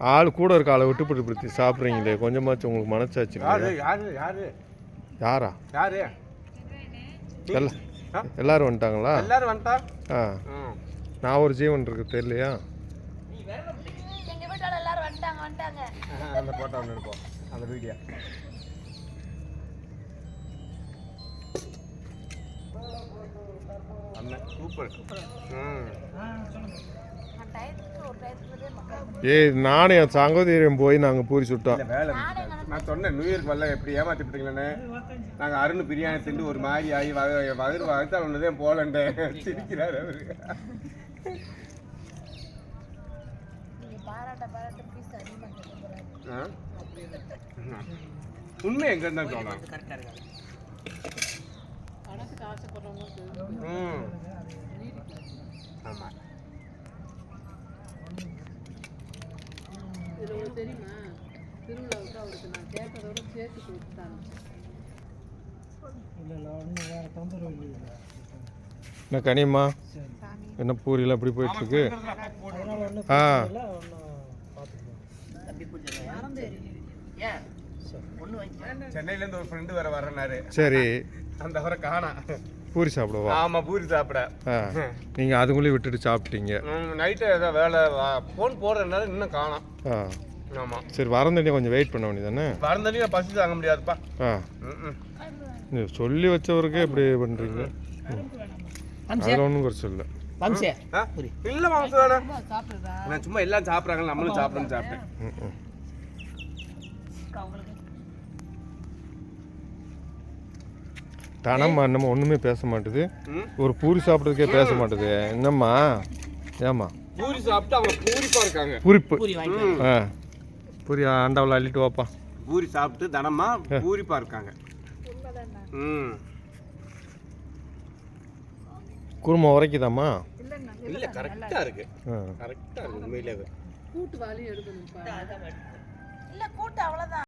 ஆள் கூட இருக்க ஆளை விட்டு பிடி பிடிச்சி சாப்பிட்றீங்களே கொஞ்சமாச்சும் உங்களுக்கு மனசாச்சு யாரு? யாரு யாரு? யாரா? யாரு? எல்லா ஆ? எல்லாரும் வந்துட்டாங்களா? எல்லாரும் வந்துட்டா? ஆ. நான் ஒரு ஜீவன் இருக்கு தெரியலையா? அந்த போட்டோ ஒன்று எடுப்போம் அந்த வீடியோ அண்ணன் சூப்பர். ம். ஏய் நானும் என் சகோதரியும் போய் நாங்கள் பூரி சுட்டோம். வேலை. நான் சொன்னேன் நியூ இயர்க்கு வரல எப்படி ஏமாத்தி விட்டீங்களேன்னு. நாங்கள் அருண் பிரியாணி திண்டு ஒரு மாதிரி ஆகி வக வயிறு வகுத்தால் ஒன்றுதான் போலண்டேன் சிரிக்கிறாரு அவரு? உண்மை எங்க இருந்தா சொல்றேன் ம். ஆமா இதில் ஒரு தெரியுமா? திருவிழாவுக்கு அவருக்கு நான் கேட்டதோட சேர்த்து கொடுத்தாங்க என்ன கனியம்மா? என்ன பூரியெல்லாம் எப்படி போயிட்டு இருக்கு ஆ. சென்னையில இருந்து ஒரு ஃப்ரெண்டு வேற வரனாரு சரி. அந்த வர காணா. பூரி சாப்பிடுவா? ஆமா பூரி சாப்பிட. நீங்கள் அதுக்குள்ளேயே விட்டுட்டு சாப்பிட்டீங்க. நைட்டு ஏதோ வேலை ஃபோன் போடுறதுனால இன்னும் காணோம். ஆ ஆமா. சரி வரந்தண்டி கொஞ்சம் வெயிட் பண்ண வேண்டியதானே வரந்தனே பசி தாங்க முடியாதுப்பா. ஆ. சொல்லி வச்சவருக்கே இப்படி பண்ணுறீங்க அதில் ஒன்றும் குறைச்சல் இல்லை. ஆ? இல்ல மாம்சம் தானே. நான் சும்மா எல்லாம் சாப்பிட்றாங்க நம்மளும் சாப்பிடணும்னு சாப்பிட்டேன். ம், ம். தானம்மா என்னம்மா ஒன்றுமே பேச மாட்டுது? ஒரு பூரி சாப்பிட்றதுக்கே பேச மாட்டுது. என்னம்மா? ஏம்மா? பூரி சாப்பிட்டு அவங்க பூரிப்பா இருக்காங்க. பூரிப்பு. ஆ. பூரி ஆண்டாவில் அள்ளிட்டு வாப்பா. பூரி சாப்பிட்டு தனமா பூரிப்பா இருக்காங்க ம். குருமா உரைக்குதாம்மா? இல்ல கரெக்டா இருக்கு. ஆ. கரெக்டா இருக்கு உண்மையிலே கூட்டு வாலியும் எடுக்கணும்ப்பா. இல்ல கூட்டு அவ்வளவுதான்.